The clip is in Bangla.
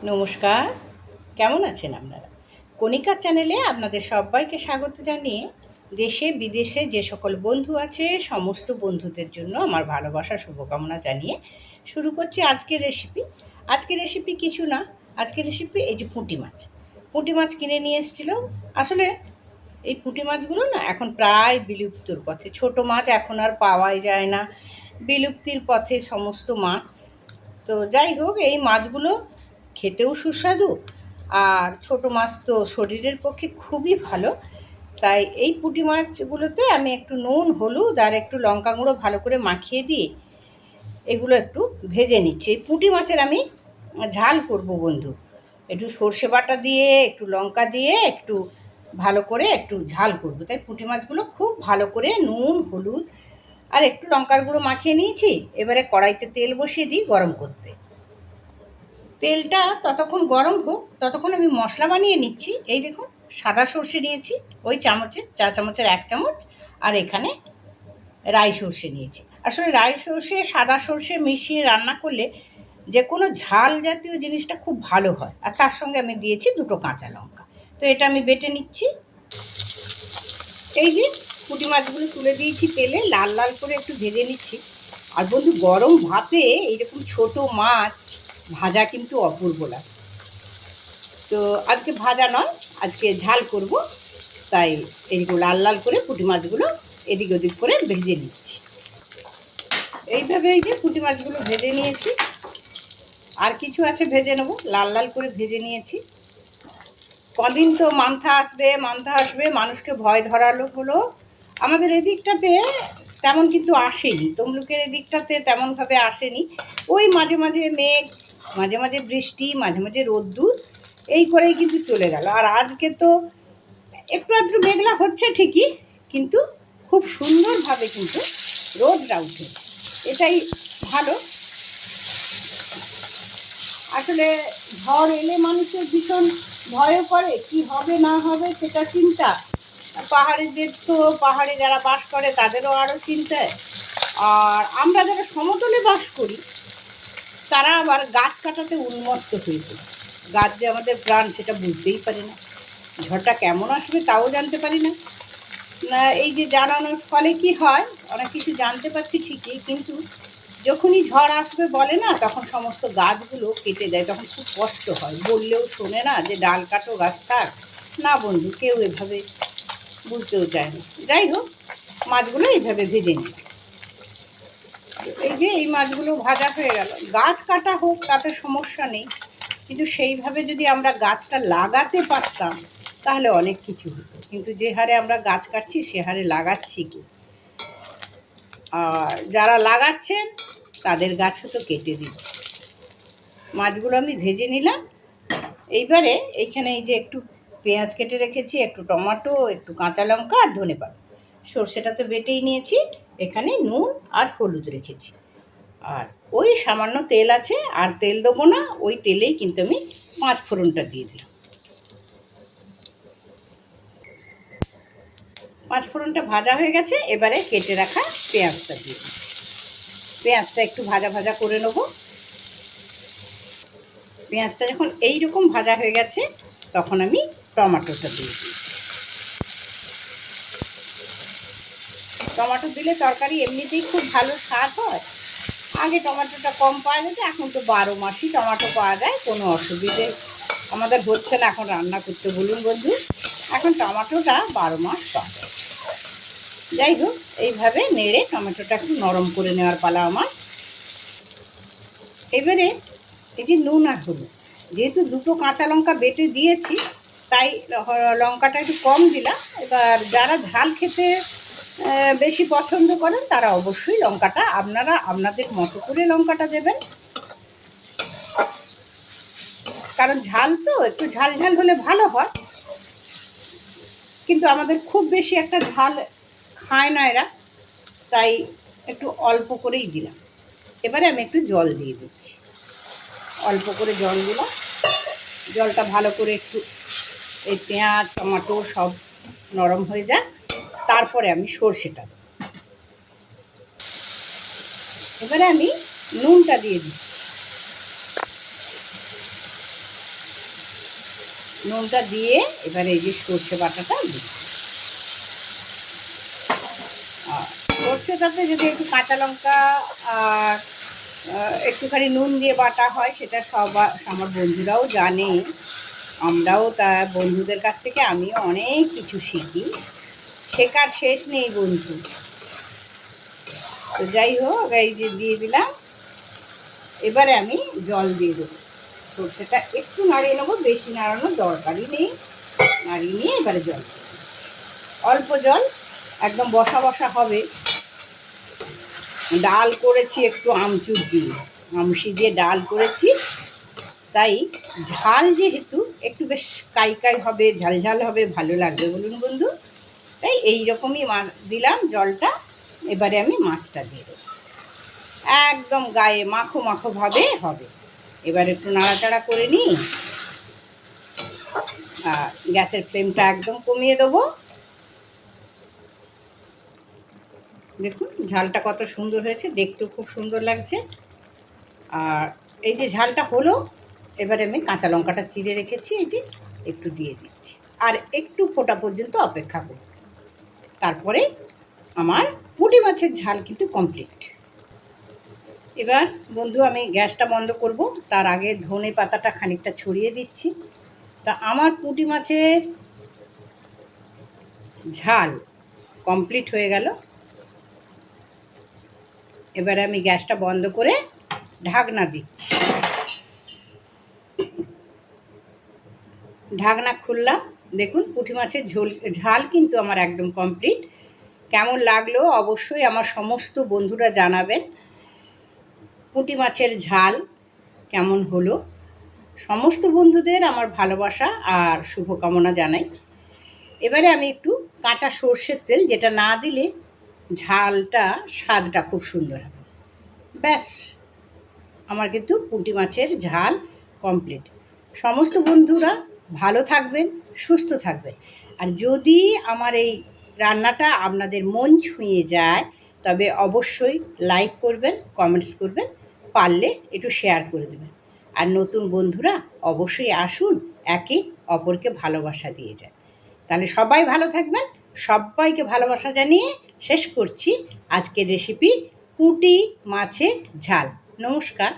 নমস্কার, কেমন আছেন আপনারা? কণিকার চ্যানেলে আপনাদের সবাইকে স্বাগত জানিয়ে দেশে, বিদেশে যে সকল বন্ধু আছে, সমস্ত বন্ধুদের জন্য আমার ভালোবাসা, শুভকামনা জানিয়ে শুরু করছি আজকের রেসিপি আজকের রেসিপি কিছু না, আজকের রেসিপি এই যে পুঁটি মাছ। পুঁটি মাছ কিনে নিয়ে এসেছিল। আসলে এই পুঁটি মাছগুলো না এখন প্রায় বিলুপ্তর পথে। ছোট মাছ এখন আর পাওয়াই যায় না। বিলুপ্তির পথে সমস্ত মাছ। তো যাই হোক, এই মাছগুলো খেতেও সুস্বাদু আর ছোট মাছ তো শরীরের পক্ষে খুবই ভালো। তাই এই পুঁটি মাছগুলোতে আমি একটু নুন, হলুদ আর একটু লঙ্কা গুঁড়ো ভালো করে মাখিয়ে দিয়ে এগুলো একটু ভেজে নিচ্ছি। এই পুঁটি মাছের আমি ঝাল করব বন্ধু। একটু সর্ষে বাটা দিয়ে, একটু লঙ্কা দিয়ে একটু ভালো করে একটু ঝাল করব। তাই পুঁটি মাছগুলো খুব ভালো করে নুন, হলুদ আর একটু লঙ্কার গুঁড়ো মাখিয়ে নিয়েছি। এবারে কড়াইতে তেল বসিয়ে দিই গরম করতে। তেলটা ততক্ষণ গরম হোক, ততক্ষণ আমি মশলা বানিয়ে নিচ্ছি। এই দেখুন, সাদা সর্ষে নিয়েছি, ওই চামচের চা চামচের এক চামচ, আর এখানে রাই সর্ষে নিয়েছি। আসলে রাই সর্ষে, সাদা সর্ষে মিশিয়ে রান্না করলে যে কোনো ঝাল জাতীয় জিনিসটা খুব ভালো হয়। আর তার সঙ্গে আমি দিয়েছি দুটো কাঁচা লঙ্কা। তো এটা আমি বেটে নিচ্ছি। এই যে পুঁটি মাছগুলো তুলে দিয়েছি তেলে, লাল লাল করে একটু ভেজে নিচ্ছি। আর বন্ধু, গরম ভাতে এইরকম ছোট মাছ ভাজা কিন্তু অপূর্ব লাগে। তো আজকে ভাজা নয়, আজকে ঝাল করব। তাই এইগুলো লাল লাল করে পুঁটি মাছগুলো এদিক ওদিক করে ভেজে নিচ্ছি। এইভাবে এই যে পুঁটি মাছগুলো ভেজে নিয়েছি। আর কিছু আছে ভেজে নেব, লাল লাল করে ভেজে নিয়েছি। কদিন তো মান্থা আসবে মান্থা আসবে, মানুষকে ভয় ধরালো হলো। আমাদের এদিকটাতে তেমন কিন্তু আসেনি, তমলুকের এদিকটাতে তেমনভাবে আসেনি। ওই মাঝে মাঝে মেঘ মাঝে মাঝে বৃষ্টি, মাঝে মাঝে রোদ্দুর, এই করেই কিন্তু চলে গেল। আর আজকে তো একটু আধটু মেঘলা হচ্ছে ঠিকই, কিন্তু খুব সুন্দরভাবে কিন্তু রোদটা উঠে। এটাই ভালো। আসলে ঝড় এলে মানুষের ভীষণ ভয়ও করে, কি হবে, না হবে সেটা চিন্তা। পাহাড়িদের তো, পাহাড়ে যারা বাস করে তাদেরও আরও চিন্তায় আর আমরা যারা সমতলে বাস করি তারা আবার গাছ কাটাতে উন্মত্ত হয়েছে গাছ যে আমাদের প্রাণ, সেটা বুঝতেই পারি না। ঝড়টা কেমন আসবে তাও জানতে পারি না। না, এই যে জানানোর ফলে কি হয়, অনেক কিছু জানতে পারছি ঠিকই, কিন্তু যখনই ঝড় আসবে বলে না, তখন সমস্ত গাছগুলো কেটে দেয় তখন খুব কষ্ট হয়। বললেও শোনে না যে, ডাল কাটো, গাছ থাক না বন্ধু, কেউ এভাবে বুঝতেও চায় না। যাই হোক, মাছগুলো এইভাবে ভেজে নিই। এই যে এই মাছগুলো ভাজা হয়ে গেল। গাছ কাটা হোক, তাতে সমস্যা নেই। কিন্তু সেইভাবে যদি আমরা গাছটা লাগাতে পারতাম, তাহলে অনেক কিছু হতো। কিন্তু যে হারে আমরা গাছ কাটছি, সে হারে লাগাচ্ছি কি? আর যারা লাগাচ্ছেন, তাদের গাছও তো কেটে দিচ্ছে। মাছগুলো আমি ভেজে নিলাম। এইবারে এইখানে এই যে একটু পেঁয়াজ কেটে রেখেছি, একটু টমেটো, একটু কাঁচা লঙ্কা আর ধনে পাতা সর্ষেটা তো বেটেই নিয়েছি। এখানে নুন আর হলুদ রেখেছি। আর ওই সামান্য তেল আছে, আর তেল দেবো না, ওই তেলেই কিন্তু আমি পাঁচ ফোড়নটা দিয়ে দিলাম। পাঁচ ফোড়নটা ভাজা হয়ে গেছে, এবারে কেটে রাখা পেঁয়াজটা দিয়ে দিই পেঁয়াজটা একটু ভাজা ভাজা করে নেব। পেঁয়াজটা যখন এই রকম ভাজা হয়ে গেছে, তখন আমি টমাটোটা দিয়ে দিই টমেটো দিলে তরকারি এমনিতেই খুব ভালো স্বাদ হয়। আগে টমেটোটা কম পাওয়া যেত, এখন তো বারো মাসই টমেটো পাওয়া যায়, কোনো অসুবিধে আমাদের হচ্ছে না, এখন রান্না করতে বলুন বন্ধু। এখন টমেটোটা বারো মাস পাওয়া যায়। যাই হোক, এইভাবে নেড়ে টমেটোটা একটু নরম করে নেওয়ার পালা আমার। এবারে যে নুন আর হলুদ, যেহেতু দুটো কাঁচা লঙ্কা বেটে দিয়েছি, তাই লঙ্কাটা একটু কম দিলাম। এবার যারা ঝাল খেতে বেশি পছন্দ করেন, তারা অবশ্যই লঙ্কাটা আপনারা আপনাদের মতো করে লঙ্কাটা দেবেন। কারণ ঝাল তো, একটু ঝাল ঝাল হলে ভালো হয়। কিন্তু আমাদের খুব বেশি একটা ঝাল খায় না এরা, তাই একটু অল্প করেই দিলাম। এবারে আমি একটু জল দিয়ে দিচ্ছি। অল্প করে জল দিলাম। জলটা ভালো করে একটু এই পেঁয়াজ, টমাটো সব নরম হয়ে যাক। তারপরে আমি সর্ষেটা দেবো। এবারে আমি নুনটা দিয়ে দিচ্ছি। নুনটা দিয়ে এবারে এই যে সর্ষে বাটাটা আর সর্ষেটাতে যদি একটু কাঁচা লঙ্কা আর একটুখানি নুন দিয়ে বাটা হয়, সেটা সবার আমার বন্ধুরাও জানে। আমরাও তা বন্ধুদের কাছ থেকে আমি অনেক কিছু শিখি। শেখার শেষ নেই বন্ধু। তো যাই হোক, এই যে দিয়ে দিলাম। এবারে আমি জল দিয়ে দেবো। সর্ষেটা একটু নাড়িয়ে নেব, বেশি নাড়ানোর দরকারই নেই। নাড়িয়ে নিয়ে এবারে জল অল্প জল, একদম বসা বসা হবে। ডাল করেছি একটু আমচুর দিয়ে। আমসি দিয়ে ডাল করেছি। তাই ঝাল যেহেতু, একটু বেশ কাই কাই হবে, ঝাল ঝাল হবে, ভালো লাগবে বলুন বন্ধু। তাই এই রকমই দিলাম জলটা, এবারে আমি মাছটা দিয়ে দেবো। একদম গায়ে মাখো মাখো ভাবে হবে। এবার একটু নাড়াচাড়া করে নিই। আর গ্যাসের ফ্লেমটা একদম কমিয়ে দেবো। দেখুন, ঝালটা কত সুন্দর হয়েছে, দেখতেও খুব সুন্দর লাগছে। আর এই যে ঝালটা হলো, এবারে আমি কাঁচা লঙ্কাটা চিড়ে রেখেছি, এই যে একটু দিয়ে দিচ্ছি। আর একটু ফোটা পর্যন্ত অপেক্ষা করব। তারপরে আমার পুঁটি মাছের ঝাল কিন্তু কমপ্লিট এবার বন্ধু, আমি গ্যাসটা বন্ধ করব। তার আগে ধনে পাতাটা খানিকটা ছড়িয়ে দিচ্ছি। তা আমার পুঁটি মাছের ঝাল কমপ্লিট হয়ে গেল। এবারে আমি গ্যাসটা বন্ধ করে ঢাকনা দিচ্ছি। ঢাকনা খুললাম। দেখুন, পুঁটি মাছের ঝোল, ঝাল কিন্তু আমার একদম কমপ্লিট কেমন লাগল অবশ্যই আমার সমস্ত বন্ধুরা জানাবেন। পুঁটি মাছের ঝাল কেমন হলো? সমস্ত বন্ধুদের আমার ভালোবাসা আর শুভকামনা জানাই। এবারে আমি একটু কাঁচা সর্ষের তেল, যেটা না দিলে ঝালটা, স্বাদটা খুব সুন্দর হবে। ব্যাস, আমার কিন্তু পুঁটি মাছের ঝাল কমপ্লিট সমস্ত বন্ধুরা ভালো থাকবেন। সুস্থ থাকবেন। আর যদি আমার এই রান্নাটা আপনাদের মন ছুঁয়ে যায়, তবে অবশ্যই লাইক করবেন কমেন্টস করবেন, পারলে একটু শেয়ার করে দেবেন। আর নতুন বন্ধুরা অবশ্যই আসুন, একে অপরকে ভালোবাসা দিয়ে যায়। তাহলে সবাই ভালো থাকবেন, সবাইকে ভালোবাসা জানিয়ে শেষ করছি আজকের রেসিপি পুঁটি মাছের ঝাল। নমস্কার।